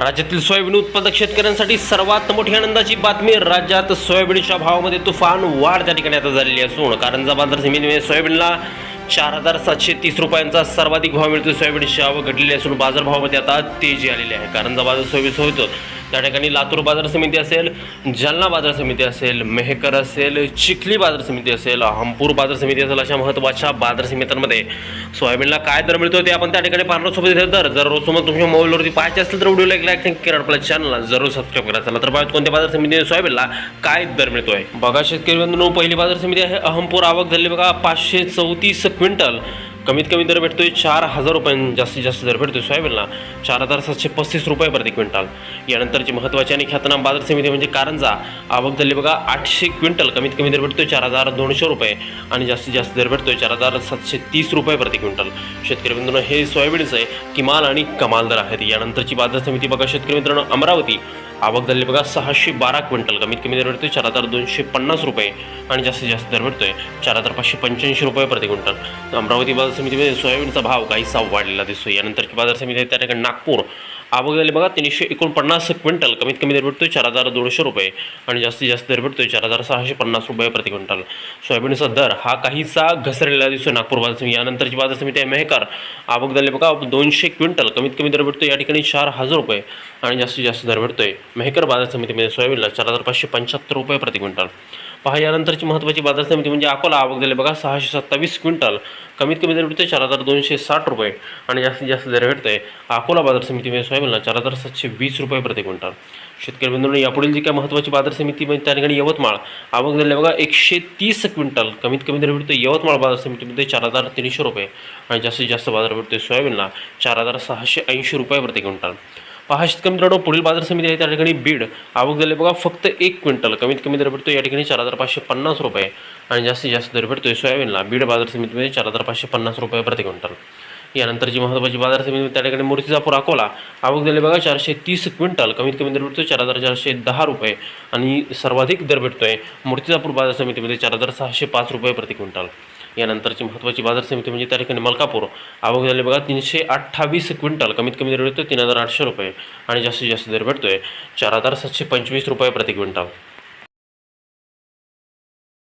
राज्यातील सोयाबीन उत्पादक शेतकऱ्यांसाठी सर्वात मोठी आनंदाची बातमी राज्यात सोयाबीनच्या भावामध्ये तुफान वाढ त्या ठिकाणी आता झालेली असून कारंजा बाजार समितीमध्ये सोयाबीनला चार हजार सातशे तीस रुपयांचा सर्वाधिक भाव मिळतो सोयाबीनची आवक घडलेली असून बाजारभावामध्ये आता तेजी आलेली आहे. कारंजा बाजार सोयाबीन होतं त्या ठिकाणी लातूर बाजार समिती असेल जालना बाजार समिती असेल मेहकर असेल चिखली बाजार समिती असेल हंपूर बाजार समिती असेल अशा महत्त्वाच्या बाजार समित्यांमध्ये सोयाबीनला काय दर मिळतो ते आपण त्या ठिकाणी पाहणार सोबत इथे दर जर रोज समोर तुमच्या मोबाईलवरती पाहायचे असेल तर व्हिडिओ एक लाईक करा आपल्या चॅनलला जरूर सबस्क्राईब करा. चला तर पाहत कोणत्या बाजार समितीने सोयाबीनला काय दर मिळतोय. बघा शेतकरी बंधू पहिली बाजार समिती आहे अहमपूर. आवक झाली बघा पाचशे चौतीस क्विंटल. कमीत कमी दर भेटतोय चार हजार रुपयां जास्तीत जास्त दर भेटतोय सोयाबीनला. चार हजार सातशे पस्तीस रुपये प्रति क्विंटल. यानंतरची महत्त्वाची आणि ख्यातनाम बाजार समिती म्हणजे कारंजा. आवक झाली बघा आठशे क्विंटल. कमीत कमी दर भेटतोय चार हजार दोनशे रुपये आणि जास्तीत जास्त दर भेटतोय चार हजार सातशे तीस रुपये प्रति क्विंटल. शेतकरी मित्रांनो हे सोयाबीनचं आहे. किमाल आणि कमाल दर आहेत. यानंतरची बाजार समिती बघा शेतकरी मित्रांनो अमरावती. आवक झाली बघा सहाशे बारा क्विंटल. कमीत कमी दर भेटतोय चार हजार दोनशे पन्नास रुपये आणि जास्तीत जास्त दर भेटतोय चार हजार पाचशे पंच्याऐंशी रुपये प्रति क्विंटल. अमरावती बाजार समितीमध्ये सोयाबीनचा भाव काहीसा वाढलेला दिसतो यानंतरची बाजार समिती आहे त्या ठिकाणी नागपूर. आवक झाली बघा तीनशे एकोणपन्नास क्विंटल. कमीत कमी दर भेटतोय चार हजार दोनशे रुपये. आणि जास्तीत जास्त दर भेटतोय चार हजार सहाशे पन्नास रुपये प्रति क्विंटल. सोयाबीनचा दर हा काहीसा घसरलेला दिसतोय नागपूर बाजार समिती. यानंतरची बाजार समिती आहे मेहकर. आवक झाली बघा दोनशे क्विंटल. कमीत कमी दर भेटतोय या ठिकाणी चार हजार रुपये. आणि जास्तीत जास्त दर भेटतोय मेहकर बाजार समितीमध्ये सोयाबीनला चार हजार पाचशे पंच्याहत्तर रुपये प्रति क्विंटल. पहा यानंतरची महत्त्वाची बाजार समिती म्हणजे अकोला आवक झाली. बघा सहाशे सत्तावीस क्विंटल. कमीत कमी दर भेटतोय चार हजार दोनशे साठ रुपये. आणि जास्तीत जास्त दर भेटतोय अकोला बाजार समितीमध्ये म्हणजे सोयाबीनला चार हजार सातशे वीस रुपये प्रति क्विंटल. शेतकरी बंधूंनो यापुढील जी काय महत्त्वाची बाजार समिती म्हणजे त्या ठिकाणी यवतमाळ आवक झाली. बघा एकशे तीस क्विंटल. कमीत कमी दर भेटतोय यवतमाळ बाजार समितीमध्ये चार हजार तीनशे रुपये. आणि जास्तीत जास्त बाजार भेटतोय सोयाबीनला चार हजार सहाशे ऐंशी रुपये प्रति क्विंटल. पहा शेतकरी मित्रांनो पुढील बाजार समिती आहे त्या ठिकाणी बीड आवक झाले बघा फक्त एक क्विंटल. कमीत कमी दर भेटतो या ठिकाणी चार हजार पाचशे पन्नास रुपये. आणि जास्तीत जास्त दर भेटतोय सोयाबीनला. बीड बाजार समितीमध्ये चार हजार पाचशे पन्नास रुपये प्रति क्विंटल. यानंतरची महत्त्वाची बाजार समिती त्या ठिकाणी मूर्तिजापूर अकोला. आवक झाले बघा चारशे तीस क्विंटल. कमीत कमी दर भेटतोय चार हजार चारशे दहा रुपये. आणि सर्वाधिक दर भेटतोय मूर्तिजापूर बाजार समितीमध्ये चार हजार सहाशे पाच रुपये प्रति क्विंटल. यानंतरची महत्त्वाची बाजार समिती म्हणजे त्या ठिकाणी मलकापूर. आवक झाली बघा तीनशे अठ्ठावीस क्विंटल. कमीत कमी दर भेटतोय तीन हजार आठशे रुपये. आणि जास्तीत जास्त दर भेटतोय. चार हजार सातशे पंचवीस रुपये प्रति क्विंटल.